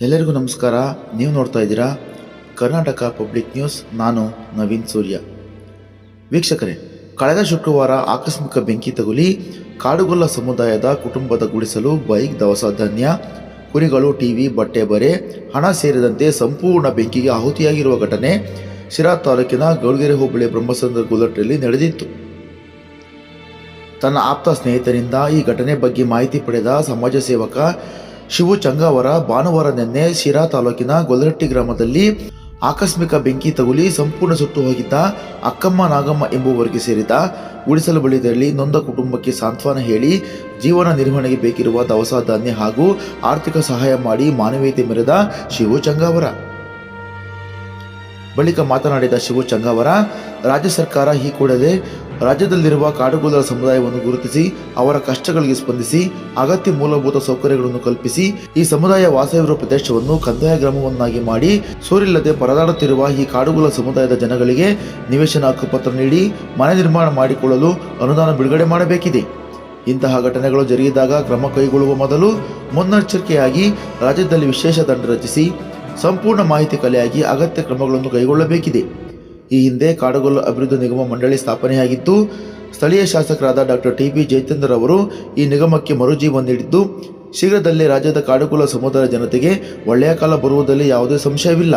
ಎಲ್ಲರಿಗೂ ನಮಸ್ಕಾರ. ನೀವು ನೋಡ್ತಾ ಇದ್ದೀರಾ ಕರ್ನಾಟಕ ಪಬ್ಲಿಕ್ ನ್ಯೂಸ್. ನಾನು ನವೀನ್ ಸೂರ್ಯ. ವೀಕ್ಷಕರೇ, ಕಳೆದ ಶುಕ್ರವಾರ ಆಕಸ್ಮಿಕ ಬೆಂಕಿ ತಗುಲಿ ಕಾಡುಗೊಲ್ಲ ಸಮುದಾಯದ ಕುಟುಂಬದ ಗುಡಿಸಲು ಬೈಕ್, ದವಸ ಧಾನ್ಯ, ಕುರಿಗಳು, ಟಿವಿ, ಬಟ್ಟೆ ಬರೆ, ಹಣ ಸೇರಿದಂತೆ ಸಂಪೂರ್ಣ ಬೆಂಕಿಗೆ ಆಹುತಿಯಾಗಿರುವ ಘಟನೆ ಶಿರಾ ತಾಲೂಕಿನ ಗೌಡಗೆರೆ ಹೋಬಳಿ ಬ್ರಹ್ಮಸಂದ್ರ ಗುಲಟ್ರಲ್ಲಿ ನಡೆದಿತ್ತು. ತನ್ನ ಆಪ್ತ ಸ್ನೇಹಿತರಿಂದ ಈ ಘಟನೆ ಬಗ್ಗೆ ಮಾಹಿತಿ ಪಡೆದ ಸಮಾಜ ಸೇವಕ ಶಿವು ಚಂಗಾವರ ಭಾನುವಾರ ನಿನ್ನೆ ಶಿರಾ ತಾಲೂಕಿನ ಗೊಲರಟ್ಟಿ ಗ್ರಾಮದಲ್ಲಿ ಆಕಸ್ಮಿಕ ಬೆಂಕಿ ತಗುಲಿ ಸಂಪೂರ್ಣ ಸುಟ್ಟು ಹೋಗಿದ್ದ ಅಕ್ಕಮ್ಮ ನಾಗಮ್ಮ ಎಂಬುವರಿಗೆ ಸೇರಿದ ಉಳಿಸಲು ಬಳಿದಲ್ಲಿ ನೊಂದ ಕುಟುಂಬಕ್ಕೆ ಸಾಂತ್ವನ ಹೇಳಿ ಜೀವನ ನಿರ್ವಹಣೆಗೆ ಬೇಕಿರುವ ದವಸ ಧಾನ್ಯ ಹಾಗೂ ಆರ್ಥಿಕ ಸಹಾಯ ಮಾಡಿ ಮಾನವೀಯತೆ ಮೆರೆದ ಶಿವು ಚಂಗಾವರ ಬಳಿಕ ಮಾತನಾಡಿದ ಶಿವು ಚಂಗವರ ರಾಜ್ಯ ಸರ್ಕಾರ ಈ ಕೂಡಲೇ ರಾಜ್ಯದಲ್ಲಿರುವ ಕಾಡುಗೊಲ್ಲರ ಸಮುದಾಯವನ್ನು ಗುರುತಿಸಿ, ಅವರ ಕಷ್ಟಗಳಿಗೆ ಸ್ಪಂದಿಸಿ, ಅಗತ್ಯ ಮೂಲಭೂತ ಸೌಕರ್ಯಗಳನ್ನು ಕಲ್ಪಿಸಿ, ಈ ಸಮುದಾಯ ವಾಸವಿರುವ ಪ್ರದೇಶವನ್ನು ಕಂದಾಯ ಗ್ರಾಮವನ್ನಾಗಿ ಮಾಡಿ, ಸೂರಿಲ್ಲದೆ ಪರದಾಡುತ್ತಿರುವ ಈ ಕಾಡುಗೋಲ ಸಮುದಾಯದ ಜನಗಳಿಗೆ ನಿವೇಶನ ಹಕ್ಕುಪತ್ರ ನೀಡಿ, ಮನೆ ನಿರ್ಮಾಣ ಮಾಡಿಕೊಳ್ಳಲು ಅನುದಾನ ಬಿಡುಗಡೆ ಮಾಡಬೇಕಿದೆ. ಇಂತಹ ಘಟನೆಗಳು ಜರುಗಿದಾಗ ಕ್ರಮ ಕೈಗೊಳ್ಳುವ ಮೊದಲು ಮುನ್ನೆಚ್ಚರಿಕೆಯಾಗಿ ರಾಜ್ಯದಲ್ಲಿ ವಿಶೇಷ ತಂಡ ರಚಿಸಿ ಸಂಪೂರ್ಣ ಮಾಹಿತಿ ಕಲೆಯಾಗಿ ಅಗತ್ಯ ಕ್ರಮಗಳನ್ನು ಕೈಗೊಳ್ಳಬೇಕಿದೆ. ಈ ಹಿಂದೆ ಕಾಡುಗೊಲ್ಲ ಅಭಿವೃದ್ಧಿ ನಿಗಮ ಮಂಡಳಿ ಸ್ಥಾಪನೆಯಾಗಿದ್ದು, ಸ್ಥಳೀಯ ಶಾಸಕರಾದ ಡಾಕ್ಟರ್ ಟಿ ಬಿ ಜಯಚಂದ್ರ ಅವರು ಈ ನಿಗಮಕ್ಕೆ ಮರುಜೀವ ನೀಡಿದ್ದು, ಶೀಘ್ರದಲ್ಲೇ ರಾಜ್ಯದ ಕಾಡುಗೊಲ್ಲ ಸಮುದಾಯ ಜನತೆಗೆ ಒಳ್ಳೆಯ ಕಾಲ ಬರುವುದರಲ್ಲಿ ಯಾವುದೇ ಸಂಶಯವಿಲ್ಲ.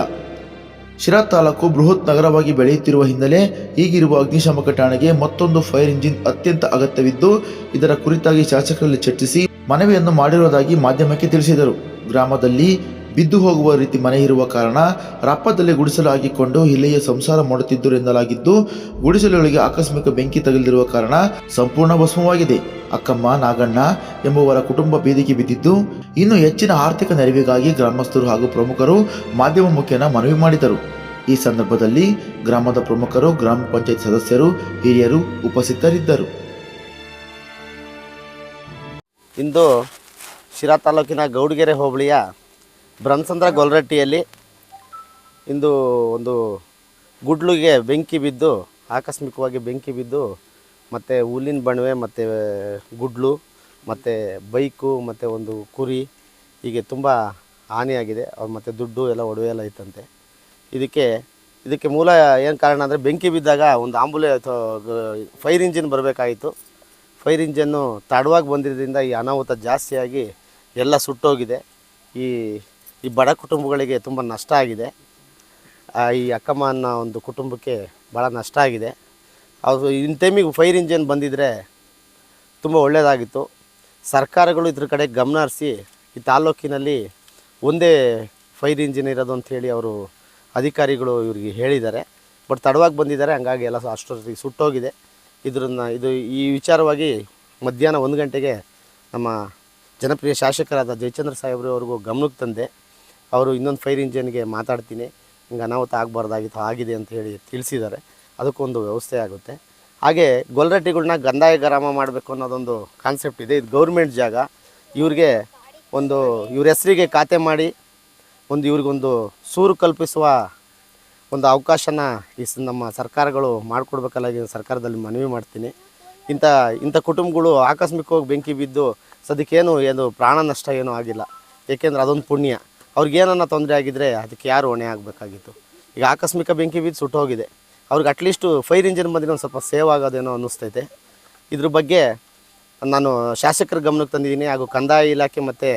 ಶಿರಾ ತಾಲೂಕು ಬೃಹತ್ ನಗರವಾಗಿ ಬೆಳೆಯುತ್ತಿರುವ ಹಿನ್ನೆಲೆ ಈಗಿರುವ ಅಗ್ನಿಶಾಮಕ ಠಾಣೆಗೆ ಮತ್ತೊಂದು ಫೈರ್ ಇಂಜಿನ್ ಅತ್ಯಂತ ಅಗತ್ಯವಿದ್ದು, ಇದರ ಕುರಿತಾಗಿ ಶಾಸಕರಲ್ಲಿ ಚರ್ಚಿಸಿ ಮನವಿಯನ್ನು ಮಾಡಿರುವುದಾಗಿ ಮಾಧ್ಯಮಕ್ಕೆ ತಿಳಿಸಿದರು. ಗ್ರಾಮದಲ್ಲಿ ಬಿದ್ದು ಹೋಗುವ ರೀತಿ ಮನೆ ಇರುವ ಕಾರಣ ರಪ್ಪದಲ್ಲಿ ಗುಡಿಸಲು ಹಾಕಿಕೊಂಡು ಇಲ್ಲಿಯ ಸಂಸಾರ ಮಾಡುತ್ತಿದ್ದರು ಎನ್ನಲಾಗಿದ್ದು ಗುಡಿಸಲುಗಳಿಗೆ ಆಕಸ್ಮಿಕ ಬೆಂಕಿ ತಗಲಿರುವ ಕಾರಣ ಸಂಪೂರ್ಣ ಭಸ್ಮವಾಗಿದೆ. ಅಕ್ಕಮ್ಮ, ನಾಗಣ್ಣ ಎಂಬುವರ ಕುಟುಂಬ ಬೀದಿಗೆ ಬಿದ್ದಿದ್ದು, ಇನ್ನು ಹೆಚ್ಚಿನ ಆರ್ಥಿಕ ನೆರವಿಗಾಗಿ ಗ್ರಾಮಸ್ಥರು ಹಾಗೂ ಪ್ರಮುಖರು ಮಾಧ್ಯಮ ಮುಖೇನ ಮನವಿ ಮಾಡಿದರು. ಈ ಸಂದರ್ಭದಲ್ಲಿ ಗ್ರಾಮದ ಪ್ರಮುಖರು, ಗ್ರಾಮ ಪಂಚಾಯತ್ ಸದಸ್ಯರು, ಹಿರಿಯರು ಉಪಸ್ಥಿತರಿದ್ದರು. ಇಂದು ಶಿರಾ ತಾಲೂಕಿನ ಗೌಡಗೆರೆ ಹೋಬಳಿಯ ಬ್ರಹ್ಮಸಂದ್ರ ಗೊಲ್ರಟ್ಟಿಯಲ್ಲಿ ಇಂದು ಒಂದು ಗುಡ್ಲಿಗೆ ಬೆಂಕಿ ಬಿದ್ದು, ಆಕಸ್ಮಿಕವಾಗಿ ಬೆಂಕಿ ಬಿದ್ದು, ಮತ್ತು ಹುಲ್ಲಿನ ಬಣವೆ, ಮತ್ತು ಗುಡ್ಲು, ಮತ್ತು ಬೈಕು, ಮತ್ತು ಒಂದು ಕುರಿ, ಹೀಗೆ ತುಂಬ ಹಾನಿಯಾಗಿದೆ. ಅವ್ರು ಮತ್ತು ದುಡ್ಡು ಎಲ್ಲ ಒಡವೆ ಎಲ್ಲ ಇತ್ತಂತೆ. ಇದಕ್ಕೆ ಇದಕ್ಕೆ ಮೂಲ ಏನು ಕಾರಣ ಅಂದರೆ ಬೆಂಕಿ ಬಿದ್ದಾಗ ಒಂದು ಆಂಬುಲೆ ಫೈರ್ ಇಂಜಿನ್ ಬರಬೇಕಾಯಿತು. ಫೈರ್ ಇಂಜನ್ನು ತಡವಾಗಿ ಬಂದಿದ್ದರಿಂದ ಈ ಅನಾಹುತ ಜಾಸ್ತಿಯಾಗಿ ಎಲ್ಲ ಸುಟ್ಟೋಗಿದೆ. ಈ ಈ ಬಡ ಕುಟುಂಬಗಳಿಗೆ ತುಂಬ ನಷ್ಟ ಆಗಿದೆ. ಈ ಅಕ್ಕಮ್ಮ ಅನ್ನೋ ಒಂದು ಕುಟುಂಬಕ್ಕೆ ಭಾಳ ನಷ್ಟ ಆಗಿದೆ. ಅದು ಇನ್ ಟೈಮಿಗೆ ಫೈರ್ ಇಂಜಿನ್ ಬಂದಿದ್ದರೆ ತುಂಬ ಒಳ್ಳೆಯದಾಗಿತ್ತು ಸರ್ಕಾರಗಳು ಇದ್ರ ಕಡೆ ಗಮನ ಹರಿಸಿ ಈ ತಾಲ್ಲೂಕಿನಲ್ಲಿ ಒಂದೇ ಫೈರ್ ಇಂಜಿನ್ ಇರೋದು ಅಂಥೇಳಿ ಅವರು ಅಧಿಕಾರಿಗಳು ಇವರಿಗೆ ಹೇಳಿದ್ದಾರೆ. ಬಟ್ ತಡವಾಗಿ ಬಂದಿದ್ದಾರೆ, ಹಂಗಾಗಿ ಎಲ್ಲ ಅಷ್ಟೊತ್ತಿಗೆ ಸುಟ್ಟೋಗಿದೆ. ಇದರನ್ನು ಇದು ಈ ವಿಚಾರವಾಗಿ ಮಧ್ಯಾಹ್ನ ಒಂದು ಗಂಟೆಗೆ ನಮ್ಮ ಜನಪ್ರಿಯ ಶಾಸಕರಾದ ಜಯಚಂದ್ರ ಸಾಹೇಬ್ರವರಿಗೂ ಗಮನಕ್ಕೆ ತಂದೆ ಅವರು ಇನ್ನೊಂದು ಫೈರ್ ಇಂಜಿನ್ಗೆ ಮಾತಾಡ್ತೀನಿ. ಹಿಂಗೆ ಅನಾಹುತ ಆಗಬಾರ್ದಾಗಿತ್ತು, ಆಗಿದೆ ಅಂತ ಹೇಳಿ ತಿಳಿಸಿದ್ದಾರೆ. ಅದಕ್ಕೊಂದು ವ್ಯವಸ್ಥೆ ಆಗುತ್ತೆ. ಹಾಗೆ ಗೊಲ್ರಟ್ಟಿಗಳನ್ನ ಗಂದಾಯ ಗ್ರಾಮ ಮಾಡಬೇಕು ಅನ್ನೋದೊಂದು ಕಾನ್ಸೆಪ್ಟ್ ಇದೆ. ಇದು ಗೌರ್ಮೆಂಟ್ ಜಾಗ. ಇವ್ರಿಗೆ ಒಂದು, ಇವ್ರ ಹೆಸರಿಗೆ ಖಾತೆ ಮಾಡಿ, ಒಂದು ಇವ್ರಿಗೊಂದು ಸೂರು ಕಲ್ಪಿಸುವ ಒಂದು ಅವಕಾಶನ ಈ ನಮ್ಮ ಸರ್ಕಾರಗಳು ಮಾಡಿಕೊಡ್ಬೇಕಲ್ಲ ಈ ಸರ್ಕಾರದಲ್ಲಿ ಮನವಿ ಮಾಡ್ತೀನಿ. ಇಂಥ ಇಂಥ ಕುಟುಂಬಗಳು ಆಕಸ್ಮಿಕವಾಗಿ ಬೆಂಕಿ ಬಿದ್ದು ಸದ್ಯಕ್ಕೇನು ಏನು ಪ್ರಾಣ ನಷ್ಟ ಏನೂ ಆಗಿಲ್ಲ. ಏಕೆಂದರೆ ಅದೊಂದು ಪುಣ್ಯ. ಅವ್ರಿಗೇನನ್ನ ತೊಂದರೆ ಆಗಿದ್ರೆ ಅದಕ್ಕೆ ಯಾರು ಹೊಣೆ ಆಗಬೇಕಾಗಿತ್ತು. ಈಗ ಆಕಸ್ಮಿಕ ಬೆಂಕಿ ಬಿದ್ದು ಸುಟ್ಟೋಗಿದೆ ಅವ್ರಿಗೆ ಅಟ್ಲೀಸ್ಟು ಫೈರ್ ಇಂಜಿನ್ ಬಂದಿರೋ ಒಂದು ಸ್ವಲ್ಪ ಸೇವ್ ಆಗೋದೇನೋ ಅನ್ನಿಸ್ತೈತೆ. ಇದ್ರ ಬಗ್ಗೆ ನಾನು ಶಾಸಕರ ಗಮನಕ್ಕೆ ತಂದಿದ್ದೀನಿ ಹಾಗೂ ಕಂದಾಯ ಇಲಾಖೆ ಮತ್ತು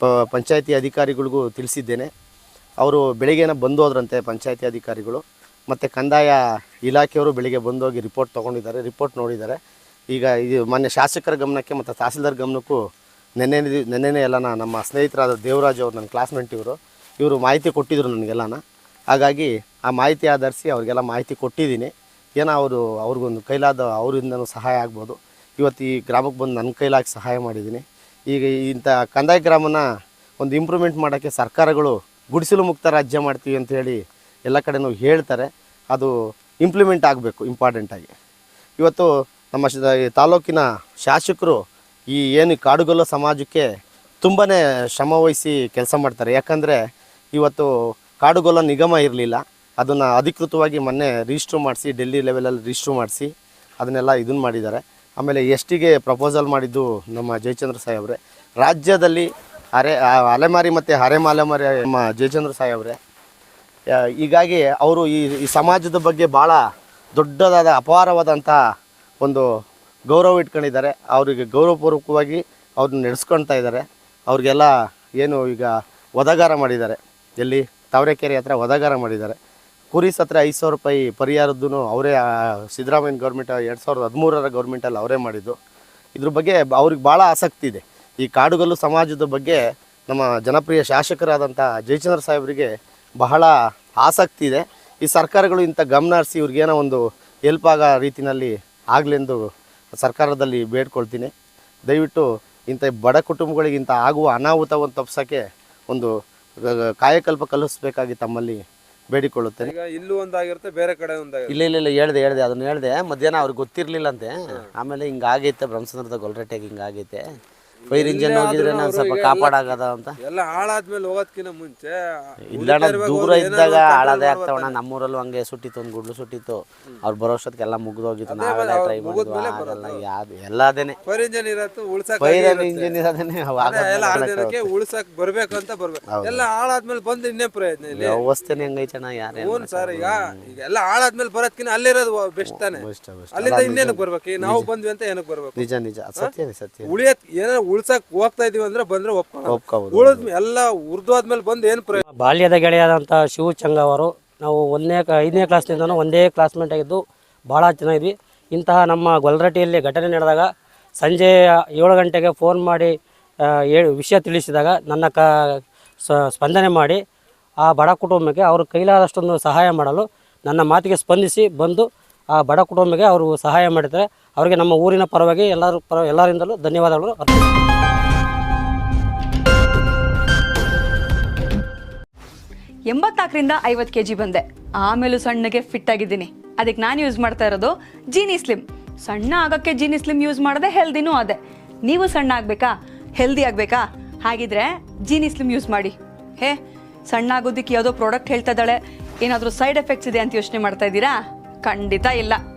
ಪ, ಪಂಚಾಯತಿ ಅಧಿಕಾರಿಗಳಿಗೂ ತಿಳಿಸಿದ್ದೇನೆ. ಅವರು ಬೆಳಿಗ್ಗೆನ ಬಂದು ಹೋದ್ರಂತೆ ಪಂಚಾಯತಿ ಅಧಿಕಾರಿಗಳು. ಮತ್ತು ಕಂದಾಯ ಇಲಾಖೆಯವರು ಬೆಳಿಗ್ಗೆ ಬಂದೋಗಿ ರಿಪೋರ್ಟ್ ತೊಗೊಂಡಿದ್ದಾರೆ ರಿಪೋರ್ಟ್ ನೋಡಿದ್ದಾರೆ. ಈಗ ಇದು ಮೊನ್ನೆ ಶಾಸಕರ ಗಮನಕ್ಕೆ ಮತ್ತು ತಹಸೀಲ್ದಾರ್ ಗಮನಕ್ಕೂ ನೆನ್ನೆ ನೆನ್ನೆನೇ ಎಲ್ಲನ ನಮ್ಮ ಸ್ನೇಹಿತರಾದ ದೇವರಾಜ್ ಅವರು ನನ್ನ ಕ್ಲಾಸ್ಮೇಟ್ ಇವರು ಇವರು ಮಾಹಿತಿ ಕೊಟ್ಟಿದ್ರು ನನಗೆಲ್ಲನ. ಹಾಗಾಗಿ ಆ ಮಾಹಿತಿ ಆಧರಿಸಿ ಅವ್ರಿಗೆಲ್ಲ ಮಾಹಿತಿ ಕೊಟ್ಟಿದ್ದೀನಿ. ಏನೋ ಅವರು, ಅವ್ರಿಗೊಂದು ಕೈಲಾದ ಅವರಿಂದನೂ ಸಹಾಯ ಆಗ್ಬೋದು. ಇವತ್ತು ಈ ಗ್ರಾಮಕ್ಕೆ ಬಂದು ನನ್ನ ಕೈಲಾಗಿ ಸಹಾಯ ಮಾಡಿದ್ದೀನಿ. ಈಗ ಇಂಥ ಕಂದಾಯ ಗ್ರಾಮನ ಒಂದು ಇಂಪ್ರೂವ್ಮೆಂಟ್ ಮಾಡೋಕ್ಕೆ ಸರ್ಕಾರಗಳು ಗುಡಿಸಲು ಮುಕ್ತ ರಾಜ್ಯ ಮಾಡ್ತೀವಿ ಅಂತ ಹೇಳಿ ಎಲ್ಲ ಕಡೆನೂ ಹೇಳ್ತಾರೆ. ಅದು ಇಂಪ್ಲಿಮೆಂಟ್ ಆಗಬೇಕು ಇಂಪಾರ್ಟೆಂಟಾಗಿ ಇವತ್ತು ನಮ್ಮ ತಾಲೂಕಿನ ಶಾಸಕರು ಈ ಏನು ಕಾಡುಗೊಲ್ಲ ಸಮಾಜಕ್ಕೆ ತುಂಬಾ ಶ್ರಮ ವಹಿಸಿ ಕೆಲಸ ಮಾಡ್ತಾರೆ. ಯಾಕಂದರೆ ಇವತ್ತು ಕಾಡುಗೊಲ್ಲ ನಿಗಮ ಇರಲಿಲ್ಲ. ಅದನ್ನು ಅಧಿಕೃತವಾಗಿ ಮೊನ್ನೆ ರಿಜಿಸ್ಟ್ರ್ ಮಾಡಿಸಿ ಡೆಲ್ಲಿ ಲೆವೆಲಲ್ಲಿ ರಿಜಿಸ್ಟ್ರ್ ಮಾಡಿಸಿ, ಅದನ್ನೆಲ್ಲ ಇದನ್ನು ಮಾಡಿದ್ದಾರೆ. ಆಮೇಲೆ ಎಷ್ಟಿಗೆ ಪ್ರಪೋಸಲ್ ಮಾಡಿದ್ದು ನಮ್ಮ ಜಯಚಂದ್ರ ಸಾಹೇಬ್ರೆ ರಾಜ್ಯದಲ್ಲಿ ಅರೆ ಅಲೆಮಾರಿ ಮತ್ತು ಹರೆಮಾಲೆಮಾರಿ ನಮ್ಮ ಜಯಚಂದ್ರ ಸಾಹೇಬ್ರೆ ಹೀಗಾಗಿ ಅವರು ಈ ಸಮಾಜದ ಬಗ್ಗೆ ಭಾಳ ದೊಡ್ಡದಾದ ಅಪಾರವಾದಂಥ ಒಂದು ಗೌರವ ಇಟ್ಕೊಂಡಿದ್ದಾರೆ. ಅವರಿಗೆ ಗೌರವಪೂರ್ವಕವಾಗಿ ಅವ್ರನ್ನ ನಡೆಸ್ಕೊಳ್ತಾ ಇದ್ದಾರೆ. ಅವ್ರಿಗೆಲ್ಲ ಏನು ಈಗ ಒದಗಾರ ಮಾಡಿದ್ದಾರೆ. ಎಲ್ಲಿ? ತಾವರೆಕೆರೆ ಹತ್ರ ಒದಗಾರ ಮಾಡಿದ್ದಾರೆ. ಕುರಿಸ್ ಹತ್ರ ಐದು ಸಾವಿರ ರೂಪಾಯಿ ಪರಿಹಾರದ್ದು ಅವರೇ ಸಿದ್ದರಾಮಯ್ಯ ಗೌರ್ಮೆಂಟ್ ಎರಡು ಸಾವಿರದ ಹದಿಮೂರರ ಗೌರ್ಮೆಂಟಲ್ಲಿ ಅವರೇ ಮಾಡಿದ್ದು. ಇದ್ರ ಬಗ್ಗೆ ಅವ್ರಿಗೆ ಭಾಳ ಆಸಕ್ತಿ ಇದೆ. ಈ ಕಾಡುಗಲ್ಲು ಸಮಾಜದ ಬಗ್ಗೆ ನಮ್ಮ ಜನಪ್ರಿಯ ಶಾಸಕರಾದಂಥ ಜಯಚಂದ್ರ ಸಾಹೇಬರಿಗೆ ಬಹಳ ಆಸಕ್ತಿ ಇದೆ. ಈ ಸರ್ಕಾರಗಳು ಇಂಥ ಗಮನ ಹರಿಸಿ ಇವ್ರಿಗೇನೋ ಒಂದು ಹೆಲ್ಪ್ ಆಗೋ ರೀತಿಯಲ್ಲಿ ಆಗಲೆಂದು ಸರ್ಕಾರದಲ್ಲಿ ಬೇಡ್ಕೊಳ್ತೀನಿ. ದಯವಿಟ್ಟು ಇಂಥ ಬಡ ಕುಟುಂಬಗಳಿಗೆ ಇಂಥ ಆಗುವ ಅನಾಹುತವನ್ನು ತಪ್ಪಿಸೋಕ್ಕೆ ಒಂದು ಕಾಯಕಲ್ಪ ಕಲಿಸ್ಬೇಕಾಗಿ ತಮ್ಮಲ್ಲಿ ಬೇಡಿಕೊಳ್ಳುತ್ತೇನೆ. ಈಗ ಇಲ್ಲೂ ಒಂದಾಗಿರುತ್ತೆ ಬೇರೆ ಕಡೆ ಒಂದಾಗಿರುತ್ತೆ. ಇಲ್ಲ ಇಲ್ಲ ಇಲ್ಲ ಹೇಳ್ದೆ ಹೇಳ್ದೆ ಅದನ್ನು ಹೇಳಿದೆ. ಮಧ್ಯಾಹ್ನ ಅವ್ರಿಗೆ ಗೊತ್ತಿರಲಿಲ್ಲಂತೆ ಆಮೇಲೆ ಹಿಂಗಾಗೈತೆ ಬ್ರಹ್ಮಸಂದ್ರದ ಗೊಲ್ರಟ್ಟೆಗೆ ಹಿಂಗಾಗೈತೆ. ಫೈರ್ ಇಂಜಿನ್ ಹೋಗಿದ್ರೆ ಸ್ವಲ್ಪ ಕಾಪಾಡಾಗದ ಅಂತ? ಎಲ್ಲ ಹಾಳಾದ್ಮೇಲೆ ಹೋಗೋದ್ಕಿಂತ ಮುಂಚೆ ಇಲ್ಲಣ್ಣ ದೂರ ಇದ್ದಾಗ ಹಾಳಾದೇ ಆಗ್ತಾವಣ್ಣ. ನಮ್ಮೂರಲ್ಲೂ ಹಂಗೆ ಸುಟ್ಟಿತ್ತು ಒಂದು ಗುಡ್ಲು ಸುಟ್ಟಿತ್ತು ಅವ್ರು ಬರೋ ಅಷ್ಟೊತ್ತಿಗೆಲ್ಲ ಮುಗ್ದೋಗಿತ್ತು. ನಾವೆಲ್ಲ ಟ್ರೈ ಮಾಡಿದ್ವಿ. ಆಗಲ್ಲ ಯಾವ್ದು ಎಲ್ಲ ಅದೇನೆ ಫೈರ್ ಇಂಜಿನ್ ಇರತ್ತು ಉಳ್ಸಕ್ ಫೈರ್ ಇಂಜಿನ್ ಇರೋದೇನೆ ಎಲ್ಲ ಉಳ್ಸಕ್ ಬರ್ಬೇಕು ಅಂತ ಬರ್ಬೇಕು. ಎಲ್ಲ ಹಾಳಾದ್ಮೇಲೆ ಬಂದು ಇನ್ನೇ ಪ್ರಯತ್ನ ಇಲ್ಲ? ವ್ಯವಸ್ಥೆನೇ ಹಂಗೈತಣ್ಣ ಯಾರೇ ಹ್ಞೂ ಸರ್ ಈಗ ಈಗ ಎಲ್ಲ ಹಾಳಾದ್ಮೇಲೆ ಬರೋದ್ಕಿಂತ ಅಲ್ಲಿರೋದು ಬೆಸ್ಟ್ ತಾನೆ. ಅಲ್ಲಿಂದ ಇನ್ನೇನಕ್ಕೆ ಬರ್ಬೇಕು? ನಾವು ಬಂದ್ವಿ ಅಂತ ಏನಕ್ಕೆ ಬರ್ಬೇಕು? ನಿಜ ನಿಜ. ಸತ್ಯ ಸತ್ಯನೇ ಸತ್ಯ. ಉಳಿಯತ್ ಏನೋ ಉಳ್ಸಕ್ ಹೋಗ್ತಾ ಇದೀವಿ ಅಂದ್ರೆ ಬಂದ್ರೆ ಉಳಿದ್ ಎಲ್ಲ ಉರ್ದಾದ್ಮೇಲೆ ಬಂದು ಏನು ಪ್ರಯೋಜನ ಬಾಲ್ಯದ ಗೆಳೆಯಾದಂಥ ಶಿವ ಚಂಗ ಅವರು ನಾವು ಒಂದನೇ ಐದನೇ ಕ್ಲಾಸ್ನಿಂದನೂ ಒಂದೇ ಕ್ಲಾಸ್ಮೇಟ್ ಆಗಿದ್ದು ಭಾಳ ಚೆನ್ನಾಗಿದ್ವಿ ಇಂತಹ ನಮ್ಮ ಗೊಲ್ರಟ್ಟಿಯಲ್ಲಿ ಘಟನೆ ನಡೆದಾಗ ಸಂಜೆ ಏಳು ಗಂಟೆಗೆ ಫೋನ್ ಮಾಡಿ ವಿಷಯ ತಿಳಿಸಿದಾಗ ನನ್ನ ಕ ಸ- ಸ್ಪಂದನೆ ಮಾಡಿ ಆ ಬಡ ಕುಟುಂಬಕ್ಕೆ ಅವರು ಕೈಲಾದಷ್ಟೊಂದು ಸಹಾಯ ಮಾಡಲು ನನ್ನ ಮಾತಿಗೆ ಸ್ಪಂದಿಸಿ ಬಂದು ಆ ಬಡ ಕುಟುಂಬಕ್ಕೆ ಅವರು ಸಹಾಯ ಮಾಡಿದ್ದಾರೆ. ಅವರಿಗೆ ನಮ್ಮ ಊರಿನ ಪರವಾಗಿ ಎಲ್ಲರೂ ಪರ ಎಲ್ಲರಿಂದಲೂ ಧನ್ಯವಾದಗಳು. ಅರ್ಪಿಸುತ್ತೇನೆ. ಎಂಬತ್ನಾಲ್ಕರಿಂದ ಐವತ್ತು ಕೆ ಜಿ ಬಂದೆ. ಆಮೇಲೂ ಸಣ್ಣಗೆ ಫಿಟ್ ಆಗಿದ್ದೀನಿ. ಅದಕ್ಕೆ ನಾನು ಯೂಸ್ ಮಾಡ್ತಾ ಇರೋದು ಜೀನಿ ಸ್ಲಿಮ್ ಸಣ್ಣ ಆಗೋಕ್ಕೆ ಜೀನಿ ಸ್ಲಿಮ್ ಯೂಸ್ ಮಾಡಿದೆ ಹೆಲ್ದಿನೂ ಅದೇ. ನೀವು ಸಣ್ಣ ಆಗಬೇಕಾ? ಹೆಲ್ದಿ ಆಗಬೇಕಾ? ಹಾಗಿದ್ರೆ ಜೀನಿ ಸ್ಲಿಮ್ ಯೂಸ್ ಮಾಡಿ. ಹೇ, ಸಣ್ಣ ಆಗೋದಕ್ಕೆ ಯಾವುದೋ ಪ್ರಾಡಕ್ಟ್ ಹೇಳ್ತಾ ಇದ್ದಾಳೆ. ಏನಾದರೂ ಸೈಡ್ ಎಫೆಕ್ಟ್ಸ್ ಇದೆ ಅಂತ ಯೋಚನೆ ಮಾಡ್ತಾ ಇದ್ದೀರಾ? ಖಂಡಿತ ಇಲ್ಲ.